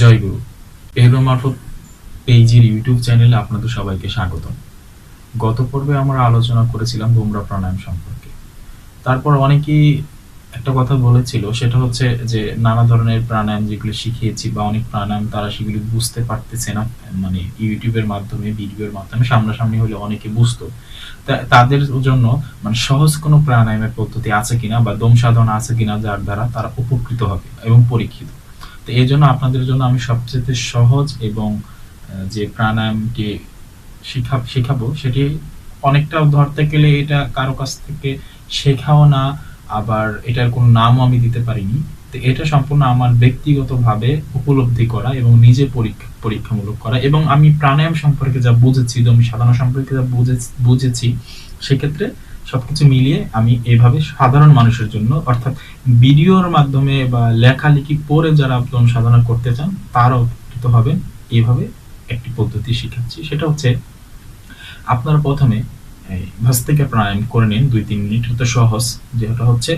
জয় গুরু পেহলো মারফত পেজের ইউটিউব চ্যানেলে আপনাদের সবাইকে স্বাগতম। গত পর্বে আমরা আলোচনা করেছিলাম বুমরা প্রাণায়াম সম্পর্কে। তারপর অনেকেই একটা কথা বলেছিল, সেটা হচ্ছে যে নানা ধরনের প্রাণায়াম যেগুলো শিখিয়েছি বা অনেক প্রাণায়াম তারা সেগুলি বুঝতে পারতেছে না মানে ইউটিউবের মাধ্যমে, ভিডিওর মাধ্যমে, সামনাসামনি হলে অনেকে বুঝতো। তাদের জন্য মানে সহজ কোনো প্রাণায়ামের পদ্ধতি আছে কিনা বা দম সাধনা আছে কিনা যার দ্বারা তারা উপকৃত হবে এবং পরীক্ষিত। তো এই জন্য আপনাদের জন্য আমি সবচেয়ে সহজ এবং যে প্রাণায়ামটি শিখা, শেখাবো সেটি অনেকটা ধরতে গেলে এটা কারও কাছ থেকে শেখাও না, আবার এটার কোনো নামও আমি দিতে পারিনি। তো এটা সম্পূর্ণ আমার ব্যক্তিগতভাবে উপলব্ধি করা এবং নিজে পরীক্ষা, পরীক্ষামূলক করা এবং আমি প্রাণায়াম সম্পর্কে যা বুঝেছি দম সাধনা সম্পর্কে যা বুঝে- বুঝেছি, সেক্ষেত্রে সবকিছু মিলিয়ে আমি এভাবে সাধারণ মানুষের জন্য, অর্থাৎ ভিডিওর মাধ্যমে বা লেখালেখি পড়ে যারা দম সাধনা করতে চান তারা উপকৃত হবেন। এইভাবে একটি পদ্ধতি শিখাচ্ছি। সেটা হচ্ছে, আপনারা প্রথমে, এই ভাস্তিকা প্রাণায়াম করে নিন দুই তিন মিনিট, এটা সহজ। যেটা হচ্ছে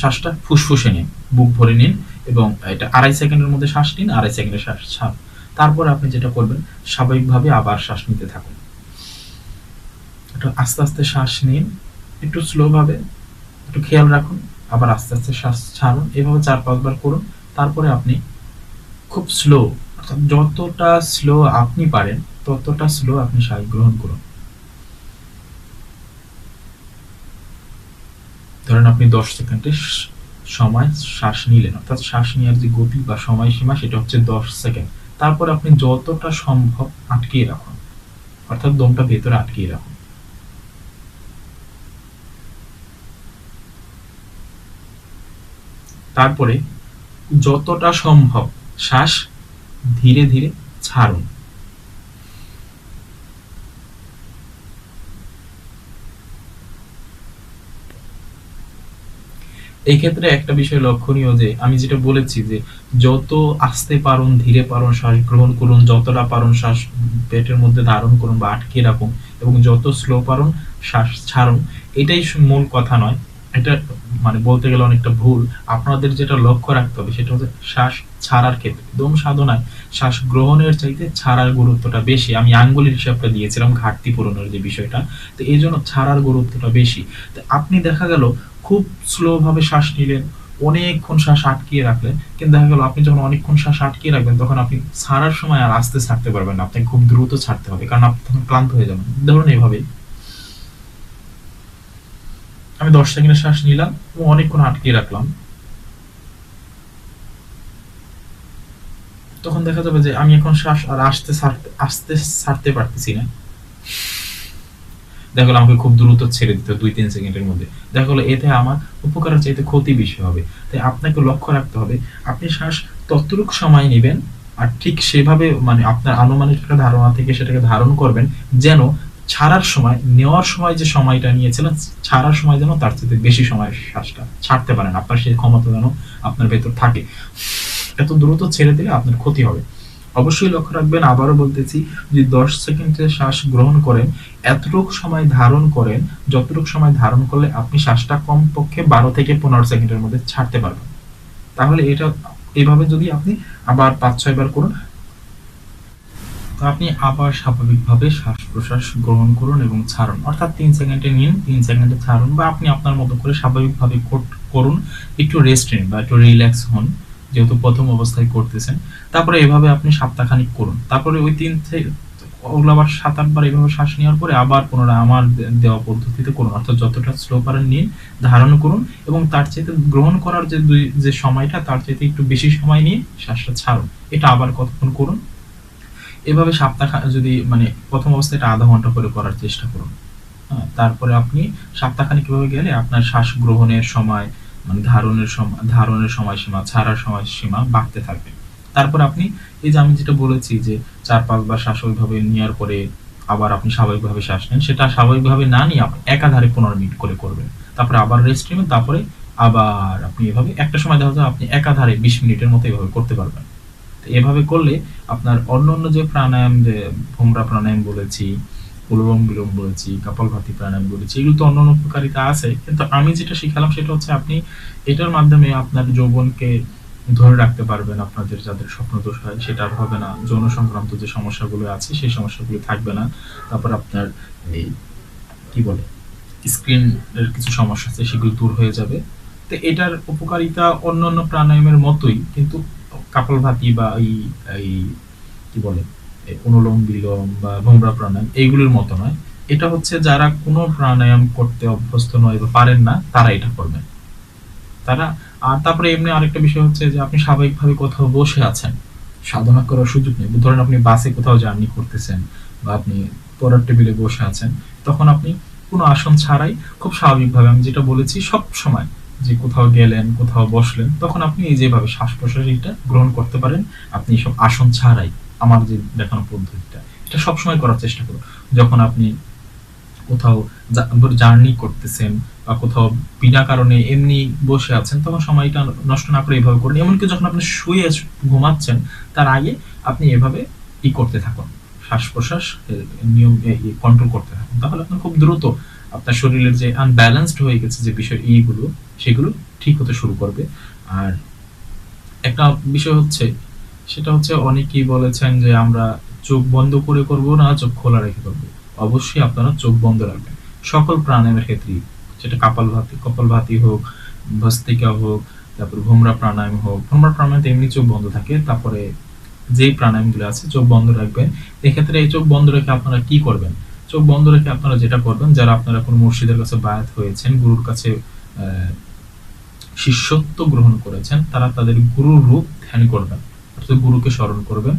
শ্বাসটা ফুসফুসে নিন, বুক ভরে নিন এবং এটা আড়াই সেকেন্ডের মধ্যে শ্বাস নিন, আড়াই সেকেন্ডের শ্বাস তারপর আপনি যেটা করবেন, স্বাভাবিকভাবে আবার শ্বাস নিতে থাকুন। একটু আস্তে আস্তে শ্বাস নিন, একটু স্লো ভাবে, একটু খেয়াল রাখুন, আবার আস্তে আস্তে শ্বাস ছাড়ুন, এভাবে চার পাঁচবার করুন, তারপরে আপনি খুব স্লো অর্থাৎ যতটা স্লো আপনি পারেন, ততটা স্লো আপনি শ্বাস গ্রহণ করুন। ধরেন আপনি দশ সেকেন্ডে সময় শ্বাস নিলেন, অর্থাৎ শ্বাস নেওয়ার যে গতি বা সময়সীমা, সেটা হচ্ছে দশ সেকেন্ড। তারপর আপনি যতটা সম্ভব আটকিয়ে রাখুন। অর্থাৎ দমটা ভেতরে আটকিয়ে রাখুন। তারপরে যতটা সম্ভব শ্বাস ধীরে ধীরে ছাড়ুন। এই ক্ষেত্রে একটা বিষয় লক্ষণীয় যে, আমি যেটা বলেছি যে, যত আস্তে পারুন, ধীরে পারুন, শ্বাস গ্রহণ করুন, যতটা পারুন, শ্বাস পেটের মধ্যে ধারণ করুন বা আটকে রাখুন এবং যত স্লো পারুন, শ্বাস ছাড়ুন, এটাই মূল কথা নয়। এটা মানে বলতে গেলে অনেকটা ভুল। আপনাদের যেটা লক্ষ্য রাখতে হবে সেটা হচ্ছে শ্বাস ছাড়ার ক্ষেত্রে। দম সাধনায় শ্বাস গ্রহণের চাইতে ছাড়ার গুরুত্বটা বেশি। আমি আঙ্গুলের হিসাবটা দিয়েছিলাম, ঘাটতি পূরণের যে বিষয়টা, তো এই জন্য ছাড়ার গুরুত্বটা বেশি। তো আপনি দেখা গেল খুব স্লো ভাবে শ্বাস নিলেন, অনেকক্ষণ শ্বাস আটকিয়ে রাখলেন। কিন্তু দেখা গেল, আপনি যখন অনেকক্ষণ শ্বাস আটকিয়ে রাখবেন, তখন আপনি ছাড়ার সময় আর আস্তে ছাড়তে পারবেন না। আপনাকে খুব দ্রুত ছাড়তে হবে, কারণ আপনি তখন ক্লান্ত হয়ে যাবেন। ধরুন এভাবে আমি দশ সেকেন্ডের শ্বাস নিলাম এবং অনেকক্ষণ আটকিয়ে রাখলাম। তখন দেখা যাবে যে আমি এখন শ্বাস আর আসতে ছাড়তে, আস্তে ছাড়তে পারতেছি না। দেখা গেলো আমাকে খুব দ্রুত ছেড়ে দিতে দুই তিন সেকেন্ডের মধ্যে। দেখা গেলো এতে আমার উপকারের চাইতে ক্ষতি বেশি হবে। তাই আপনাকে লক্ষ্য রাখতে হবে, আপনি শ্বাস ততটুক সময় নেবেন আর ঠিক সেভাবে মানে আপনার আনুমানিক একটা ধারণা থেকে সেটাকে ধারণ করবেন যেন ছাড়ার সময়, নেওয়ার সময় যে সময়টা নিয়েছিলেন, ছাড়ার সময় যেন তার চেয়ে বেশি সময় শ্বাসটা ছাড়তে পারেন। আপনার সেই ক্ষমতা যেন আপনার ভেতর থাকে। এত দ্রুত ছেড়ে দিলে আপনার ক্ষতি হবে। অবশ্যই লক্ষ্য রাখবেন, আবারও বলতেছি যে দশ সেকেন্ডে শ্বাস গ্রহণ করেন, এতটুক সময় ধারণ করেন, যতটুক সময় ধারণ করলে আপনি শ্বাসটা কমপক্ষে বারো থেকে পনেরো সেকেন্ডের মধ্যে ছাড়তে পারবেন। তাহলে এটা এইভাবে যদি আপনি আবার পাঁচ, ছয় বার করুন আপনি আবার স্বাভাবিকভাবে শ্বাস প্রশ্বাস গ্রহণ করুন এবং ছাড়ুন। অর্থাৎ তিন সেকেন্ডে নিন, তিন সেকেন্ডে ছাড়ুন বা আপনি আপনার মতো করে স্বাভাবিকভাবে করুন, একটু রেস্ট নিন বা একটু রিল্যাক্স হন। যেহেতু প্রথম অবস্থায় করতেছেন, তারপরে এভাবে আপনি সপ্তাহখানিক করুন। তারপরে ওই তিন থেকে ওগুলো আবার সাত, আটবার এভাবে শ্বাস নেওয়ার পরে আবার পুনরায় আমার দেওয়া পদ্ধতিতে করুন। অর্থাৎ যতটা স্লো পারেন নিন, ধারণ করুন এবং তার চাইতে গ্রহণ করার যে দুই, যে সময়টা, তার চাইতে একটু বেশি সময় নিয়ে শ্বাসটা ছাড়ুন। এটা আবার কতক্ষণ করুন? এভাবে সপ্তাহ যদি মানে প্রথম অবস্থায় এটা আধা ঘণ্টা করে করার চেষ্টা করুন। হ্যাঁ তারপরে আপনি সপ্তাহখানিক কীভাবে গেলে আপনার শ্বাস গ্রহণের সময় মানে ধারণের সময় ধারণের সময়সীমা, ছাড়ার সময়সীমা বাড়তে থাকবে। তারপর আপনি এই যে আমি যেটা বলেছি যে চার পাঁচবার শ্বাস ওইভাবে নেওয়ার পরে আবার আপনি স্বাভাবিকভাবে শ্বাস নেন, সেটা স্বাভাবিকভাবে না নিয়ে আপনি একাধারে পনেরো মিনিট করে করবেন। তারপরে আবার রেস্ট নেবেন, তারপরে আবার আপনি এভাবে, একটা সময় দেখা যায় আপনি একাধারে বিশ মিনিটের মতো এভাবে করতে পারবেন। এভাবে করলে আপনার অন্য অন্য যে প্রাণায়াম যে ভোমরা প্রাণায়াম বলেছি অনুলোম বিলোম বলেছি কপালভাতি প্রাণায়াম বলেছি এগুলো তো অন্যান্য উপকারিতা আছে, কিন্তু আমি যেটা শিখালাম সেটা হচ্ছে আপনি এটার মাধ্যমে আপনার যৌবনকে ধরে রাখতে পারবেন আপনাদের যাদের স্বপ্ন দোষ হয়, সেটা আর হবে না। যৌন সংক্রান্ত যে সমস্যাগুলো আছে, সেই সমস্যাগুলো থাকবে না। তারপর আপনার এই কি বলে স্ক্রিনের কিছু সমস্যা আছে, সেগুলো দূর হয়ে যাবে। তো এটার উপকারিতা অন্যান্য প্রাণায়ামের মতোই, কিন্তু কাপালভাতি বা এই কি বলে অনুলোম বিলোম বা ভোমরা প্রাণায়াম, এইগুলোর মতো নয়। এটা হচ্ছে যারা কোনো প্রাণায়াম করতে অভ্যস্ত নয় বা পারেন না, তারা এটা করবেন। তারা, আর তারপরে এমনি আরেকটা বিষয় হচ্ছে যে আপনি স্বাভাবিকভাবে কোথাও বসে আছেন, সাধনা করার সুযোগ নেই। ধরেন আপনি বাসে কোথাও জার্নি করতেছেন বা আপনি পড়ার টেবিলে বসে আছেন, তখন আপনি কোনো আসন ছাড়াই খুব স্বাভাবিকভাবে, আমি যেটা বলেছি, সব সময় যে কোথাও গেলেন, কোথাও বসলেন, তখন আপনি এই যেভাবে শ্বাস প্রশ্বাস এটা গ্রহণ করতে পারেন, আপনি সব আসন ছাড়াই। আমার যে দেখানো পদ্ধতিটা, এটা সবসময় করার চেষ্টা করুন যখন আপনি কোথাও জার্নি করতেছেন বা কোথাও বিনা কারণে এমনি বসে আছেন, তখন সময়টা নষ্ট না করে এভাবে করুন। এমনকি যখন আপনি শুয়ে ঘুমাচ্ছেন, তার আগে আপনি এভাবে ই করতে থাকুন। শ্বাস প্রশ্বাস নিয়ম কন্ট্রোল করতে থাকুন। তাহলে আপনার খুব দ্রুত আপনার শরীরের যে আনব্যালেন্সড হয়ে গেছে যে বিষয় ইগুলো সেগুলো ঠিক হতে শুরু করবে। আর একটা বিষয় হচ্ছে সেটা হচ্ছে অনেকেই বলেছেন যে আমরা চোখ বন্ধ করে করব না, চোখ খোলা রেখে করব। অবশ্যই আপনারা চোখ বন্ধ রাখবেন। সকল প্রাণায়ামের ক্ষেত্রেই, সেটা কপাল ভাতি কপাল ভাতি হোক, ভস্তিকা হোক, তারপর ভোমরা প্রাণায়াম হোক, ভোমরা প্রাণায়াম এমনি চোখ বন্ধ থাকে, তারপরে যে প্রাণায়ামগুলো আছে চোখ বন্ধ রাখবেন। এক্ষেত্রে এই চোখ বন্ধ রেখে আপনারা কি করবেন? চোখ বন্ধ রেখে আপনারা যেটা করবেন, যারা আপনারা কোনো মুর্শিদের কাছে বায়াত হয়েছেন, গুরুর কাছে শিষ্যত্ব গ্রহণ করেছেন, তারা তাদের গুরুর রূপ ধ্যান করবেন। অর্থাৎ গুরুকে স্মরণ করবেন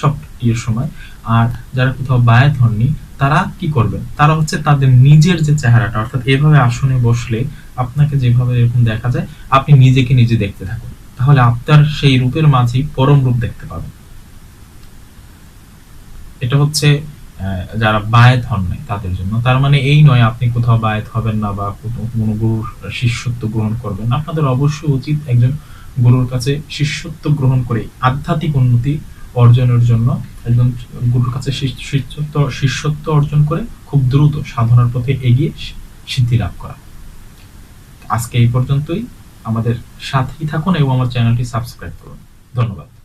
সব ইয়ের সময়। আর যারা কোথাও বায়াত হননি, তারা কি করবেন? তারা হচ্ছে তাদের নিজের যে চেহারাটা, অর্থাৎ এভাবে আসনে বসলে আপনাকে যেভাবে এরকম দেখা যায়, আপনি নিজেকে নিজে দেখতে থাকুন। তাহলে আপনার সেই রূপের মাঝেই পরম রূপ দেখতে পাবেন। এটা হচ্ছে যারা বায়াত হন নাই তাদের জন্য। তার মানে এই নয়, আপনি কোথাও বায়াত হবেন না বা কোনো গুরুর শিষ্যত্ব গ্রহণ করবেন। আপনাদের অবশ্যই উচিত একজন গুরুর কাছে শিষ্যত্ব গ্রহণ করে আধ্যাত্মিক উন্নতি অর্জনের জন্য একজন গুরুর কাছে শিষ্যত্ব শিষ্যত্ব অর্জন করে খুব দ্রুত সাধনার পথে এগিয়ে সিদ্ধি লাভ করা। আজকে এই পর্যন্তই। আমাদের সাথেই থাকুন এবং আমার চ্যানেলটি সাবস্ক্রাইব করুন। ধন্যবাদ।